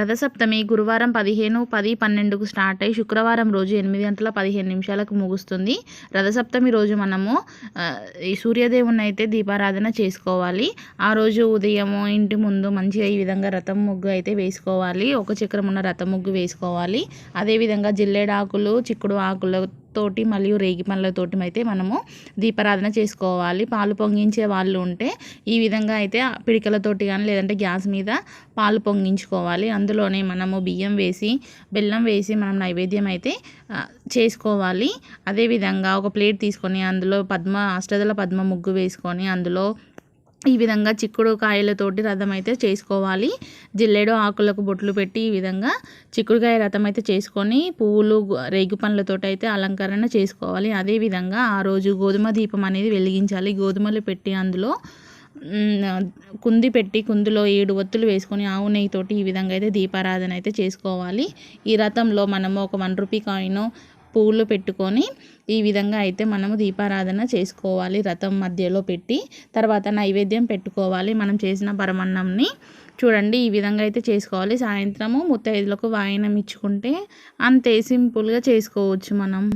రథసప్తమి గురువారం పదిహేను పది పన్నెండుకు స్టార్ట్ అయ్యి శుక్రవారం రోజు ఎనిమిది గంటల పదిహేను నిమిషాలకు ముగుస్తుంది. రథసప్తమి రోజు మనము ఈ సూర్యదేవుని అయితే దీపారాధన చేసుకోవాలి. ఆ రోజు ఉదయము ఇంటి ముందు మంచిగా ఈ విధంగా రథం ముగ్గు అయితే వేసుకోవాలి. ఒక చక్రం ఉన్న రథం ముగ్గు వేసుకోవాలి. అదేవిధంగా జిల్లేడాకులు చిక్కుడు ఆకులు తోటి మరియు రేగి పండ్లతోటి అయితే మనము దీపారాధన చేసుకోవాలి. పాలు పొంగించే వాళ్ళు ఉంటే ఈ విధంగా అయితే పిడికలతోటి కానీ లేదంటే గ్యాస్ మీద పాలు పొంగించుకోవాలి. అందులోనే మనము బియ్యం వేసి బెల్లం వేసి మనం నైవేద్యం అయితే చేసుకోవాలి. అదేవిధంగా ఒక ప్లేట్ తీసుకొని అందులో పద్మ అష్టదల పద్మ ముగ్గు వేసుకొని అందులో ఈ విధంగా చిక్కుడు కాయలతోటి రథం అయితే చేసుకోవాలి. జిల్లేడు ఆకులకు బొట్లు పెట్టి ఈ విధంగా చిక్కుడుకాయ రథం అయితే చేసుకొని పువ్వులు రేగు పండ్లతోటి అయితే అలంకరణ చేసుకోవాలి. అదేవిధంగా ఆ రోజు గోధుమ దీపం అనేది వెలిగించాలి. గోధుమలు పెట్టి అందులో కుంది పెట్టి కుందులో ఏడు ఒత్తులు వేసుకొని ఆవు నెయ్యితోటి ఈ విధంగా అయితే దీపారాధన అయితే చేసుకోవాలి. ఈ రథంలో మనము ఒక వన్ రూపీ కాయిన్ పూలు పెట్టుకొని ఈ విధంగా అయితే మనము దీపారాధన చేసుకోవాలి. రథం మధ్యలో పెట్టి తర్వాత నైవేద్యం పెట్టుకోవాలి. మనం చేసిన పరమన్నంని చూడండి ఈ విధంగా అయితే చేసుకోవాలి. సాయంత్రము ముత్తైదులకు వాయనం ఇచ్చుకుంటే అంతే సింపుల్గా చేసుకోవచ్చు మనం.